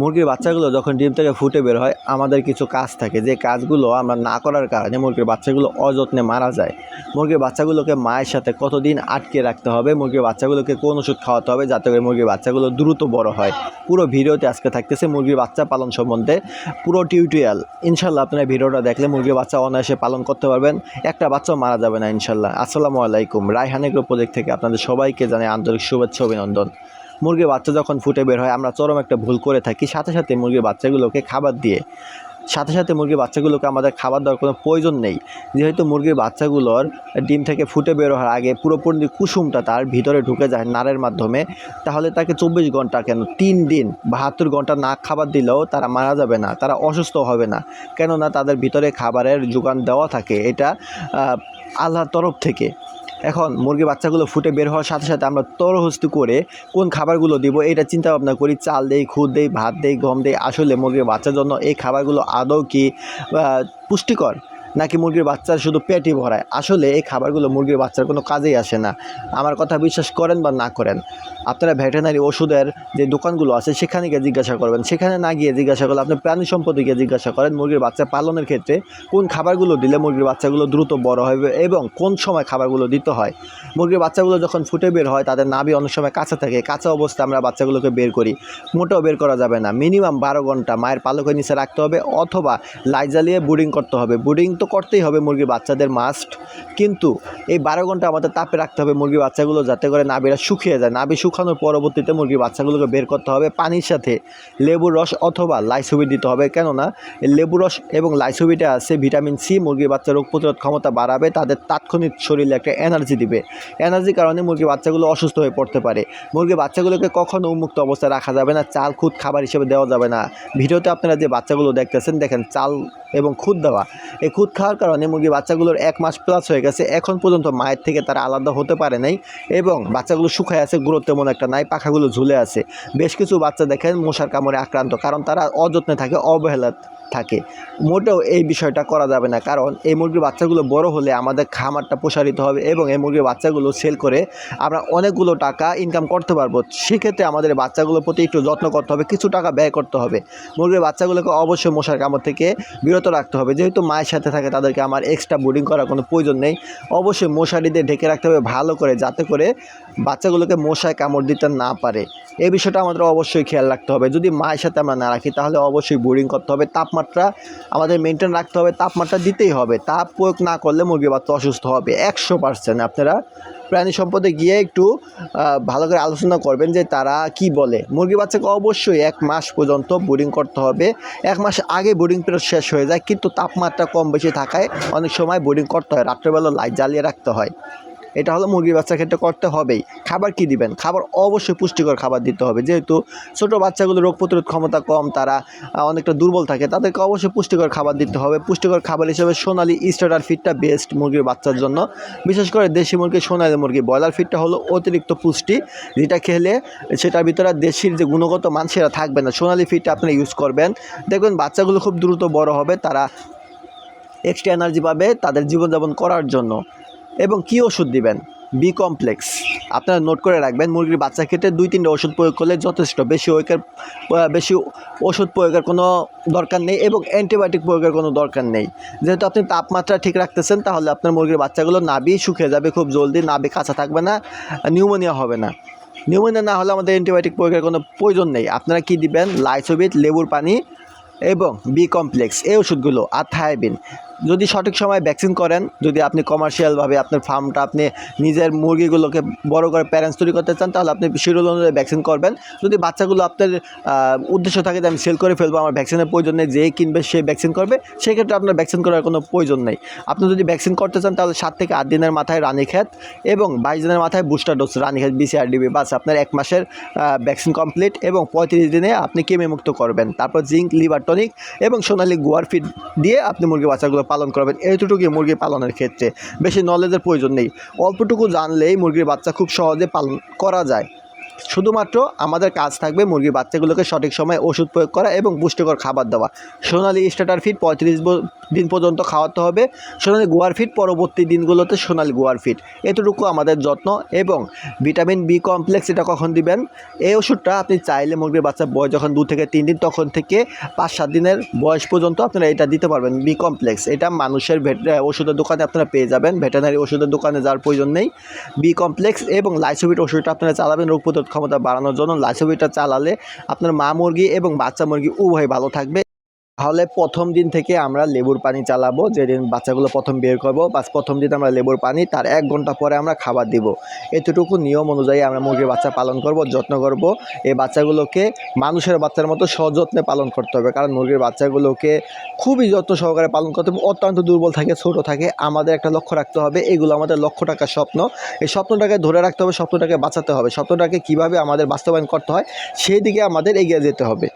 মুরগির বাচ্চাগুলো যখন ডিম থেকে ফুটে বের হয়, আমাদের কিছু কাজ থাকে। যে কাজগুলো আমরা না করার কারণে মুরগির বাচ্চাগুলো অযত্নে মারা যায়। মুরগির বাচ্চাগুলোকে মায়ের সাথে কতদিন আটকে রাখতে হবে? মুরগির বাচ্চাগুলোকে কোন ওষুধ খাওয়াতে হবে? যাতে করে মুরগির বাচ্চাগুলো দ্রুত বড় হয়। পুরো ভিডিওতে আজকে থাকতেছে মুরগির বাচ্চা পালন সম্বন্ধে পুরো টিউটোরিয়াল ইনশাল্লাহ আপনারা ভিডিওটা দেখলে মুরগির বাচ্চা অনায়াসে পালন করতে পারবেন। একটা বাচ্চাও মারা যাবে না ইনশাল্লাহ আসসালামু আলাইকুম। রায়হান এগ্রো প্রজেক্ট থেকে আপনাদের সবাইকে জানাই আন্তরিক শুভেচ্ছা অভিনন্দন। মুরগির বাচ্চা যখন ফুটে বের হয়, আমরা চরম একটা ভুল করে থাকি। সাথে সাথে মুরগির বাচ্চাগুলোকে খাবার দিয়ে, সাথে সাথে মুরগির বাচ্চাগুলোকে আমাদের খাবার দেওয়ার কোনো প্রয়োজন নেই। যেহেতু মুরগির বাচ্চাগুলোর ডিম থেকে ফুটে বের হওয়ার আগে পুরোপুরি কুসুমটা তার ভিতরে ঢুকে যায় নারের মাধ্যমে, তাহলে তাকে চব্বিশ ঘণ্টা কেন? তিন দিন বাহাত্তর ঘণ্টা না খাবার দিলেও তারা মারা যাবে না, তারা অসুস্থ হবে না। কেননা তাদের ভিতরে খাবারের যোগান দেওয়া থাকে, এটা আল্লাহর তরফ থেকে। এখন মুরগি বাচ্চাগুলো ফুটে বের হওয়ার সাথে সাথে আমরা তরহস্তি করে কোন খাবারগুলো দিব এটা চিন্তা ভাবনা করি, চাল দেই, খুদ দেই, ভাত দেই, গম দেই। আসলে মুরগির বাচ্চার জন্য এই খাবারগুলো আদৌ কি পুষ্টিকর? নাকি মুরগির বাচ্চার শুধু পেটই ভরায়? আসলে এই খাবারগুলো মুরগির বাচ্চার কোনো কাজেই আসে না। আমার কথা বিশ্বাস করেন বা না করেন, আপনারা ভেটেনারি ওষুধের যে দোকানগুলো আছে, সেখানে গিয়ে জিজ্ঞাসা করবেন। সেখানে না গিয়ে জিজ্ঞাসা করলে আপনি প্রাণী সম্পদে গিয়ে জিজ্ঞাসা করেন মুরগির বাচ্চা পালনের ক্ষেত্রে কোন খাবারগুলো দিলে মুরগির বাচ্চাগুলো দ্রুত বড় হবে এবং কোন সময় খাবারগুলো দিতে হয়। মুরগির বাচ্চাগুলো যখন ফুটে বের হয়, তাদের নাভি অনেক সময় কাঁচা থাকে। কাঁচা অবস্থা আমরা বাচ্চাগুলোকে বের করি। মোটেও বের করা যাবে না। মিনিমাম বারো ঘণ্টা মায়ের পালকের নিচে রাখতে হবে অথবা লাই জ্বালিয়ে বুডিং করতে হবে। বুডিং তো করতেই হবে মুরগির বাচ্চাদের মাস্ট কিন্তু এই বারো ঘণ্টা আমাদের তাপে রাখতে হবে মুরগির বাচ্চাগুলো যাতে করে নাবিরা শুকিয়ে যায়। নাবি শুকানোর পরবর্তীতে মুরগির বাচ্চাগুলোকে বের করতে হবে পানির সাথে। লেবুর রস অথবা লাইসোবিট দিতে হবে। কেননা এই লেবুর রস এবং লাইসোবিটে আছে ভিটামিন সি। মুরগির বাচ্চার রোগ প্রতিরোধ ক্ষমতা বাড়াবে, তাদের তাৎক্ষণিক শরীরে একটা এনার্জি দিবে। এনার্জির কারণে মুরগির বাচ্চাগুলো অসুস্থ হয়ে পড়তে পারে। মুরগির বাচ্চাগুলোকে কখনো উন্মুক্ত অবস্থায় রাখা যাবে না। চাল, খুদ, খাবার হিসেবে দেওয়া যাবে না। ভিডিওতে আপনারা যে বাচ্চাগুলো দেখতেছেন, দেখেন চাল এবং খুদ দেওয়া। এই খুদ খাওয়ার কারণে মুরগি বাচ্চাগুলোর এক মাস প্লাস হয়ে গেছে। এখন পর্যন্ত মায়ের থেকে তারা আলাদা হতে পারে নাই এবং বাচ্চাগুলো শুকায় আছে, গ্রোথ তেমন একটা নাই, পাখাগুলো ঝুলে আছে। বেশ কিছু বাচ্চা দেখেন মশার কামড়ে আক্রান্ত, কারণ তারা অযত্নে থাকে অবহেলা থাকে। মোটেও এই বিষয়টা করা যাবে না। কারণ এই মুরগির বাচ্চাগুলো বড় হলে আমাদের খামারটা প্রসারিত হবে এবং এই মুরগির বাচ্চাগুলো সেল করে আমরা অনেকগুলো টাকা ইনকাম করতে পারব। সেক্ষেত্রে আমাদের বাচ্চাগুলোর প্রতি একটু যত্ন করতে হবে, কিছু টাকা ব্যয় করতে হবে। মুরগির বাচ্চাগুলোকে অবশ্যই মশার কামড় থেকে বিরত রাখতে হবে। যেহেতু মায়ের সাথে থাকে, তাদেরকে আমার এক্সট্রা বোর্ডিং করার কোনো প্রয়োজন নেই। অবশ্যই মশারি দিয়ে ঢেকে রাখতে হবে ভালো করে, যাতে করে বাচ্চাগুলোকে মশায় কামড় দিতে না পারে। এই বিষয়টা আমাদের অবশ্যই খেয়াল রাখতে হবে। যদি মায়ের সাথে আমরা না রাখি, তাহলে অবশ্যই বোর্ডিং করতে হবে। তাপমাত্রা আমাদের মেনটেন রাখতে হবে, তাপমাত্রা দিতেই হবে। তাপ প্রয়োগ না করলে মুরগি বাচ্চা অসুস্থ হবে। একশো পার্সেন্ট আপনারা প্রাণী সম্পদে গিয়ে একটু ভালো করে আলোচনা করবেন যে তারা কি বলে। মুরগি বাচ্চাকে অবশ্যই এক মাস পর্যন্ত বোর্ডিং করতে হবে। এক মাস আগে বোর্ডিং পিরিয়ড শেষ হয়ে যায়, কিন্তু তাপমাত্রা কম বেশি থাকায় অনেক সময় বোরিং করতে হয়। রাত্রেবেলা লাইট জ্বালিয়ে রাখতে হয়। এটা হলো মুরগির বাচ্চার ক্ষেত্রে করতে হবেই। খাবার কি দিবেন? খাবার অবশ্যই পুষ্টিকর খাবার দিতে হবে। যেহেতু ছোটো বাচ্চাগুলো রোগ প্রতিরোধ ক্ষমতা কম, তারা অনেকটা দুর্বল থাকে, তাদেরকে অবশ্যই পুষ্টিকর খাবার দিতে হবে। পুষ্টিকর খাবার হিসেবে সোনালি স্টার্টার ফিডটা বেস্ট মুরগির বাচ্চার জন্য। বিশেষ করে দেশি মুরগি, সোনালি মুরগি। ব্রয়লার ফিডটা হলো অতিরিক্ত পুষ্টি, যেটা খেলে সেটার ভিতরে দেশির যে গুণগত মান সেটা থাকবে না। সোনালি ফিডটা আপনি ইউজ করবেন। দেখবেন বাচ্চাগুলো খুব দ্রুত বড় হবে, তারা এক্সট্রা এনার্জি পাবে তাদের জীবনযাপন করার জন্য। এবং কি ওষুধ দিবেন? বি কমপ্লেক্স আপনারা নোট করে রাখবেন, মুরগির বাচ্চা ক্ষেত্রে দুই, তিনটে ওষুধ প্রয়োগ করলে যথেষ্ট। বেশি ওয়েকের বেশি ওষুধ প্রয়োগের কোনো দরকার নেই এবং অ্যান্টিবায়োটিক প্রয়োগের কোনো দরকার নেই। যেহেতু আপনি তাপমাত্রা ঠিক রাখতেছেন, তাহলে আপনার মুরগির বাচ্চাগুলো নাবি শুকিয়ে যাবে খুব জলদি নাবি কাঁচা থাকবে না, নিউমোনিয়া হবে না। নিউমোনিয়া না হলে আমাদের অ্যান্টিবায়োটিক প্রয়োগের কোনো প্রয়োজন নেই। আপনারা কি দিবেন? লাইসোবিট লেবুর পানি এবং বি কমপ্লেক্স এই ওষুধগুলো, আর থায়াবিন। যদি সঠিক সময় ভ্যাকসিন করেন, যদি আপনি কমার্শিয়ালভাবে আপনার ফার্মটা আপনি নিজের মুরগিগুলোকে বড় করে প্যারেন্টস তৈরি করতে চান, তাহলে আপনি শিডিউল অনুযায়ী ভ্যাকসিন করবেন। যদি বাচ্চাগুলো আপনার উদ্দেশ্য থাকে যে আমি সেল করে ফেলব, আমার ভ্যাকসিনের প্রয়োজন নেই, যেই কিনবে সে ভ্যাকসিন করবে, সেক্ষেত্রে আপনার ভ্যাকসিন করার কোনো প্রয়োজন নেই। আপনি যদি ভ্যাকসিন করতে চান, তাহলে সাত থেকে আট দিনের মাথায় রানীক্ষেত এবং বাইশ দিনের মাথায় বুস্টার ডোজ রানীক্ষেত বিসিআরডিবি বাস আপনার এক মাসের ভ্যাকসিন কমপ্লিট এবং পঁয়ত্রিশ দিনে আপনি কেমে মুক্ত করবেন। তারপর জিঙ্ক লিভার টনিক এবং সোনালি গোয়ার ফিড দিয়ে আপনি মুরগি বাচ্চাগুলো পালন করবেন। এইটুকুই মুরগি পালনের ক্ষেত্রে। বেশি নলেজের প্রয়োজন নেই। অল্পটুকু জানলেই মুরগির বাচ্চা খুব সহজে পালন করা যায়। শুধুমাত্র আমাদের কাজ থাকবে মুরগির বাচ্চাগুলোকে সঠিক সময়ে ওষুধ প্রয়োগ করা এবং পুষ্টিকর খাবার দেওয়া। সোনালি স্টার্টার ফিট পঁয়ত্রিশ দিন পর্যন্ত খাওয়াতে হবে। সোনালি গোয়ার ফিট পরবর্তী দিনগুলোতে সোনালি গোয়ার ফিট এতটুকু আমাদের যত্ন এবং ভিটামিন বি কমপ্লেক্স এটা কখন দিবেন? এই ওষুধটা আপনি চাইলে মুরগির বাচ্চার বয়স যখন দু থেকে তিন দিন, তখন থেকে পাঁচ সাত দিনের বয়স পর্যন্ত আপনারা এটা দিতে পারবেন। বি কমপ্লেক্স, এটা মানুষের ভেট ওষুধের দোকানে আপনারা পেয়ে যাবেন। ভেটেনারি ওষুধের দোকানে যাওয়ার প্রয়োজন নেই। বি কমপ্লেক্স এবং লাইসোভিট ওষুধটা আপনারা চালাবেন রোগ প্রতিরোধ ক্ষমতা বাড়ানোর জন্য লাইসোভিটটা চালালে আপনার মা মুরগি এবং বাচ্চা মুরগি উভয় ভালো থাকবে। তাহলে প্রথম দিন থেকে আমরা লেবুর পানি চালাবো, যেদিন বাচ্চাগুলো প্রথম বের করব, বাস প্রথম দিন আমরা লেবুর পানি, তার এক ঘণ্টা পরে আমরা খাবার দিব। এতটুকু নিয়ম অনুযায়ী আমরা মুরগির বাচ্চা পালন করব, যত্ন করব। এই বাচ্চাগুলোকে মানুষের বাচ্চার মতো সযত্নে পালন করতে হবে, কারণ মুরগির বাচ্চাগুলোকে খুবই যত্ন সহকারে পালন করতে হবে। অত্যন্ত দুর্বল থাকে, ছোট থাকে, আমাদের একটা লক্ষ্য রাখতে হবে। এগুলো আমাদের লক্ষ টাকার স্বপ্ন। এই স্বপ্নটাকে ধরে রাখতে হবে, স্বপ্নটাকে বাঁচাতে হবে। স্বপ্নটাকে কীভাবে আমাদের বাস্তবায়ন করতে হয় সেই দিকে আমাদের এগিয়ে যেতে হবে।